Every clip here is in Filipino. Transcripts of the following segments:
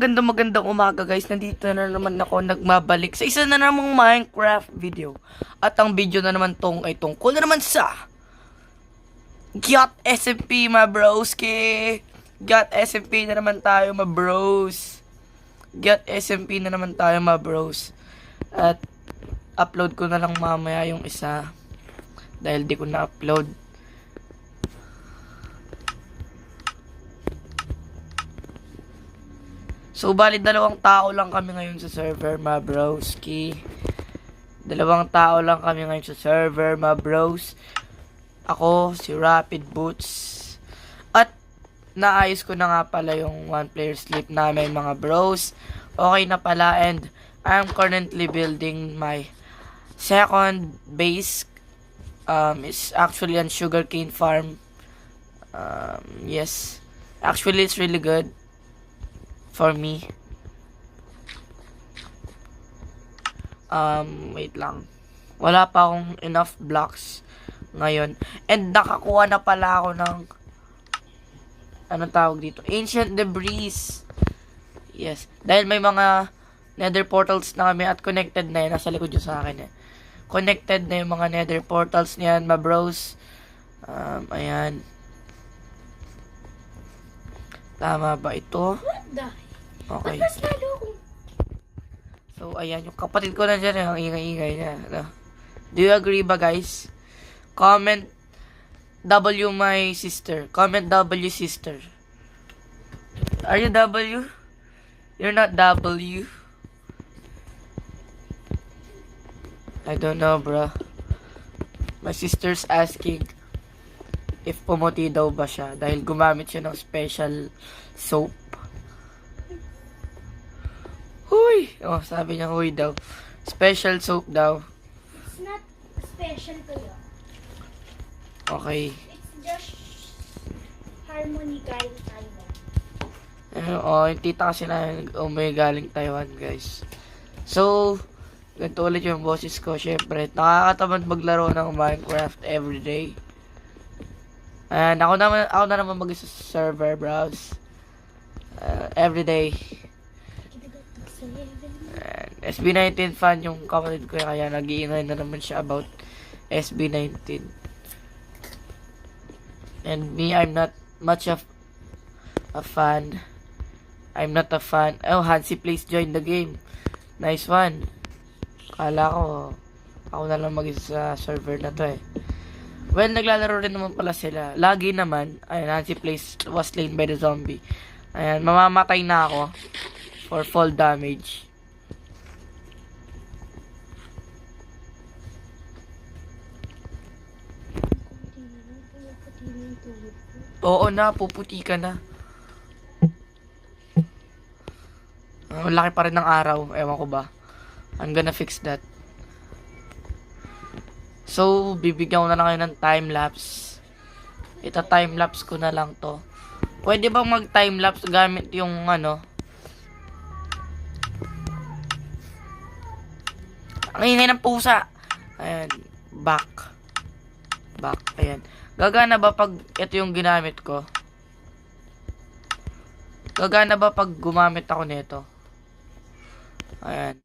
Magandang magandang umaga guys. Nandito na naman ako nagmabalik sa isa na namang Minecraft video. At ang video na naman tong ay tungkol na naman sa Got SMP my broski. Got SMP na naman tayo my bros. Got SMP na naman tayo my bros. At upload ko na lang mamaya yung isa. Dahil di ko na-upload. So, bali dalawang tao lang kami ngayon sa server, ma broski. Dalawang tao lang kami ngayon sa server, ma bros. Ako, si Rapid Boots. At, naayos ko na nga pala yung one player sleep namin, mga bros. Okay na pala and I'm currently building my second base. Um, is actually on sugarcane farm. Um, yes. Actually, it's really good for me. Um, wait lang. Wala pa akong enough blocks ngayon. And nakakuha na pala ako ng anong tawag dito? Ancient debris. Yes. Dahil may mga nether portals na kami at connected na yun. Nasa likod yun sa akin eh. Connected na yung mga nether portals niyan, ma bros. Um, ayan. Tama ba ito? What the? Okay. So, ayan, yung kapatid ko na dyan, eh, ang ingay-ingay niya. Do you agree ba, guys? Comment W my sister. Comment W sister. Are you W? You're not W. I don't know, bro. My sister's asking if pumuti daw ba siya dahil gumamit siya ng special soap. Oh, sabi niya huy daw. Special soap daw. It's not special to you. Okay. It's just harmony guy Taiwan. Ano, oh, yung tita kasi na umay galing Taiwan, guys. So, ganito ulit yung boses ko. Siyempre, nakakatamad maglaro ng Minecraft everyday. Ayan, ako naman, ako na naman mag server browse. Uh, everyday. Ayan, SB19 fan yung kapatid ko kaya nag-iingay na naman siya about SB19. And me, I'm not much of a fan. I'm not a fan. Oh, Hansi please join the game. Nice one. Kala ko, ako na lang mag sa server na to eh. Well, naglalaro rin naman pala sila. Lagi naman, ayun, Hansi plays was slain by the zombie. Ayan, mamamatay na ako for fall damage. Oo na, puputi ka na. Ang laki pa rin ng araw. Ewan ko ba. I'm gonna fix that. So, bibigyan ko na lang kayo ng time-lapse. Ita time-lapse ko na lang to. Pwede bang mag-time-lapse gamit yung ano? Ang ingay ng pusa. Ayan. Back. Back. Ayan. Gagana ba pag ito yung ginamit ko? Gagana ba pag gumamit ako nito? Ayan.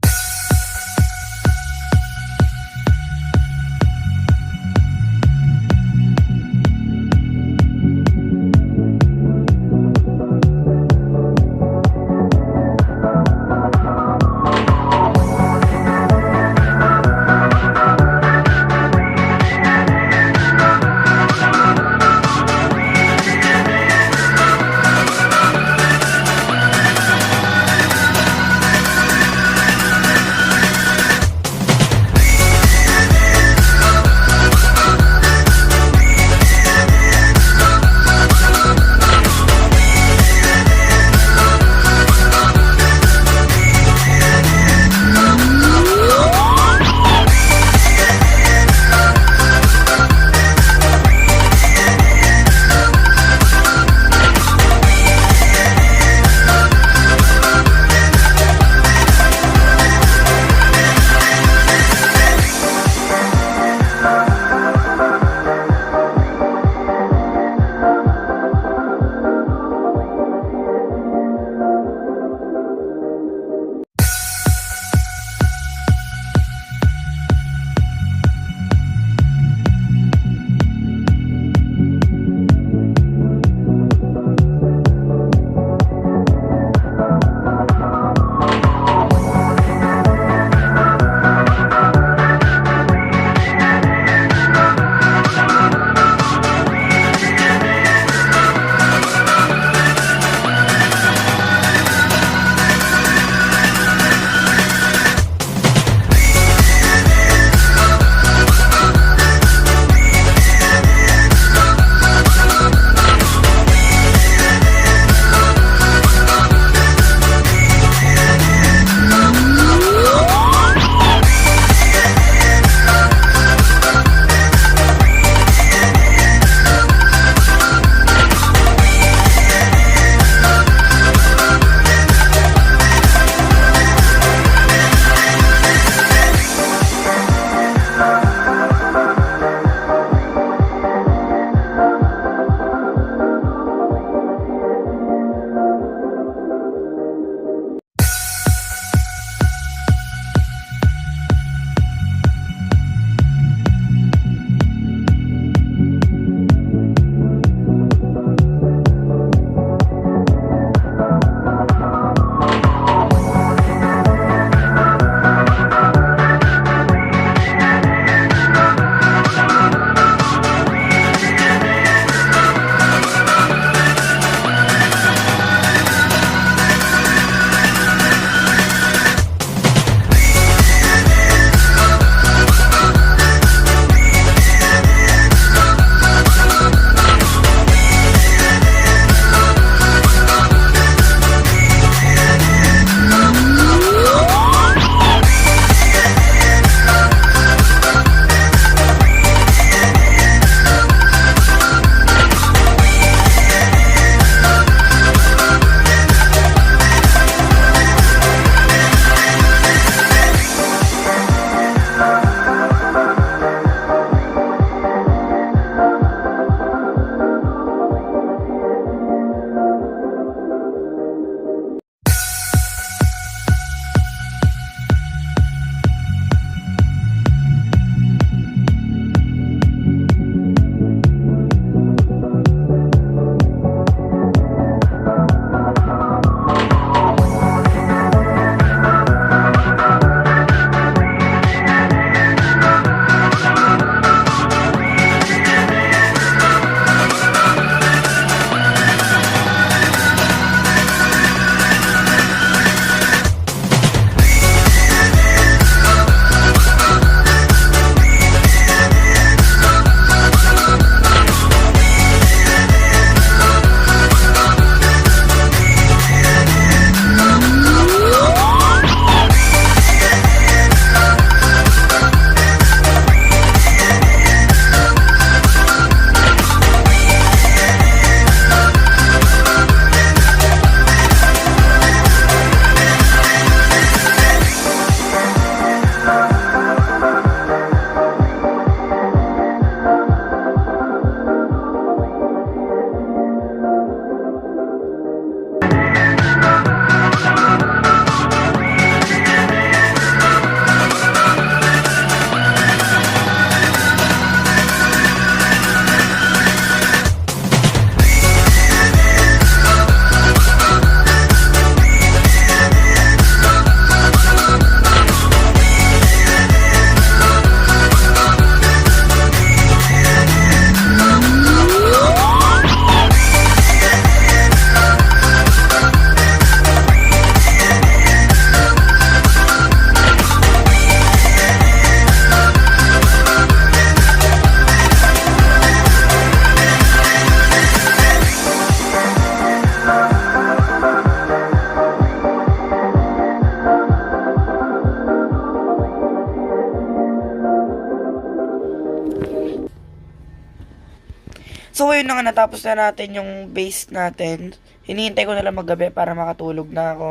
Ayun na nga, natapos na natin yung base natin. Hinihintay ko na lang maggabi para makatulog na ako.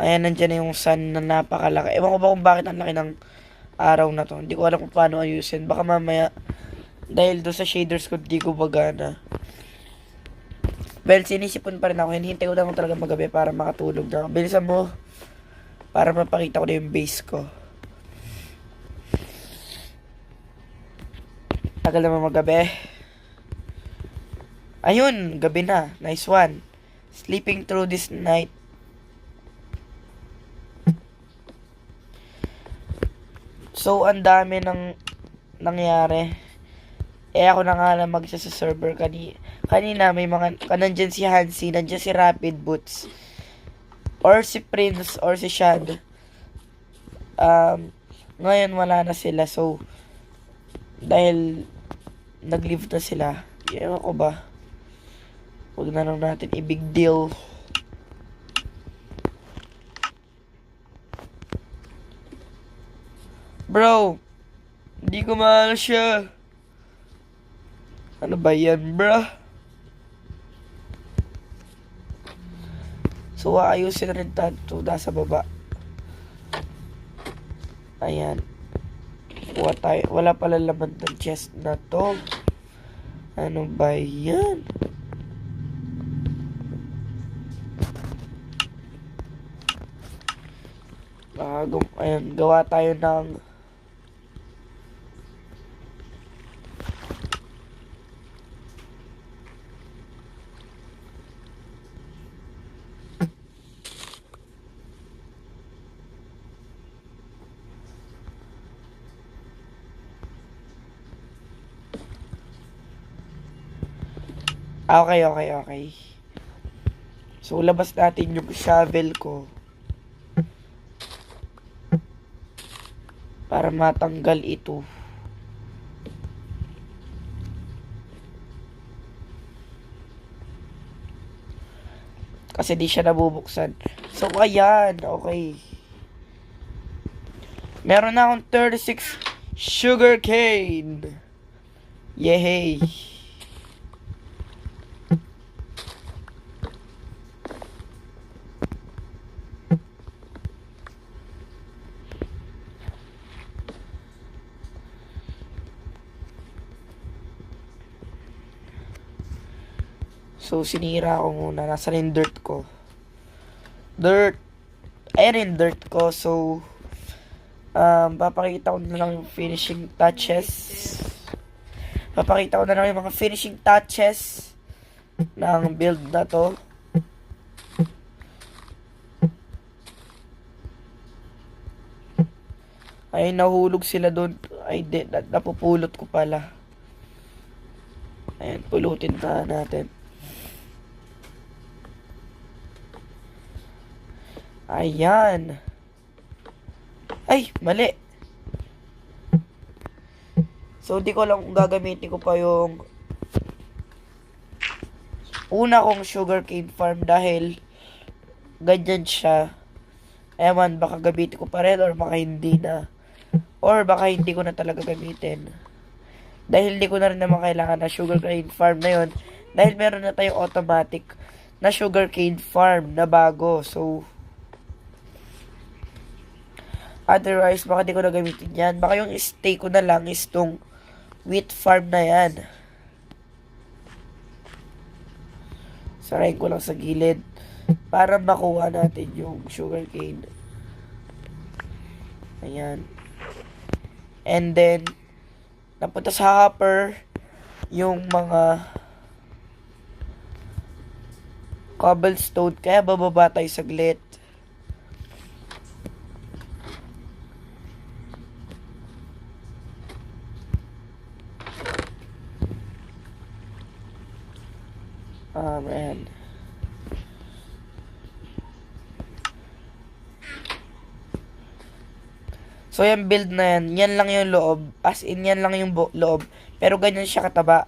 Ayan, nandyan na yung sun na napakalaki. Ewan ko ba kung bakit ang laki ng araw na to. Hindi ko alam kung paano ayusin. Baka mamaya, dahil doon sa shaders ko, di ko bagana. Well, sinisipon pa rin ako. Hinihintay ko na lang talaga magabi para makatulog na ako. Bilisan mo. Para mapakita ko na yung base ko. Tagal naman magabi. Ayun, gabi na. Nice one. Sleeping through this night. So, ang dami ng nangyari. Eh, ako na nga lang magsa sa server kani kanina. May mga, nandyan si Hansi, nandyan si Rapid Boots. Or si Prince, or si Shad. Um, ngayon wala na sila. So, dahil nag-leave na sila. Ewan ko ba? Huwag na lang natin i-big deal. Bro, hindi ko maano siya. Ano ba yan, bro? So, aayusin na rin tayo nasa baba. Ayan. Kuha. Wala pala laman ng chest na to. Ano ba yan? Gum- ayan, gawa tayo ng Ah, Okay, okay, okay. So, labas natin yung shovel ko. Para matanggal ito. Kasi di siya nabubuksan. So, ayan. Okay. Meron na akong 36 sugar cane. Yehey. Sinira ko muna. Nasaan yung dirt ko? Dirt. Ayan yung dirt ko. So, um, papakita ko na lang yung finishing touches. Papakita ko na lang yung mga finishing touches ng build na to. Ay, nahulog sila doon. Ay, di, na- napupulot ko pala. Ayan, pulutin na natin. Ayan. Ay, mali. So, di ko lang gagamitin ko pa yung una kong sugarcane farm dahil ganyan siya. Ewan, baka gamitin ko pa rin or baka hindi na. Or baka hindi ko na talaga gamitin. Dahil hindi ko na rin naman kailangan na sugarcane farm na yon Dahil meron na tayong automatic na sugarcane farm na bago. So, Otherwise, baka di ko na gamitin yan. Baka yung stay ko na lang is tong wheat farm na yan. Sarayin ko lang sa gilid. Para makuha natin yung sugarcane. Ayan. And then, napunta sa hopper yung mga cobblestone. Kaya bababa tayo saglit. Ah, man. So, yung build na yan, yan lang yung loob. As in, yan lang yung loob. Pero ganyan siya kataba.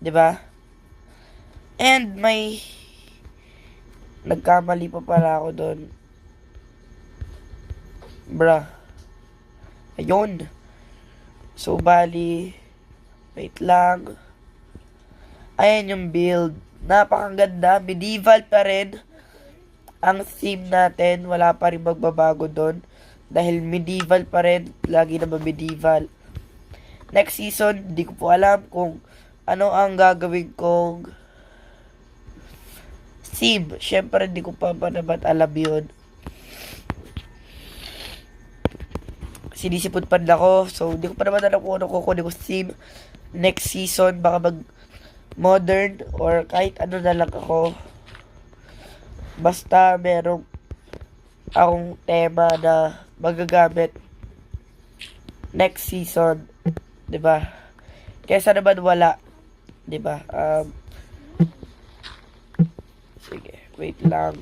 'Di ba? And may nagkamali pa pala ako doon. Bruh. Ayun. So, bali, wait lang. Ayan yung build. Napakaganda. Medieval pa rin. Ang theme natin, wala pa rin magbabago doon. Dahil medieval pa rin. Lagi naman medieval. Next season, di ko po alam kung ano ang gagawin kong theme. Siyempre, di ko pa pa naman alam yun. Sinisipot pa rin ako. So, di ko pa naman alam kung ano kukunin ko theme. Next season, baka mag modern or kahit ano na lang ako. Basta merong akong tema na magagamit next season, 'di ba? Kaysa naman wala, 'di ba? Um Sige, wait lang.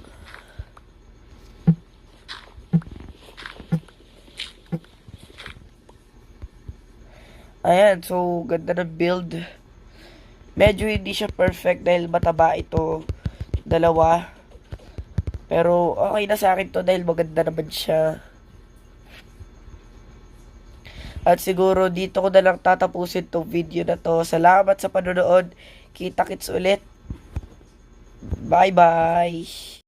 Ayan, so ganda ng build. Medyo hindi siya perfect dahil mataba ito. Dalawa. Pero okay na sa akin to dahil maganda naman siya. At siguro dito ko na lang tatapusin tong video na to. Salamat sa panonood. Kita kits ulit. Bye bye.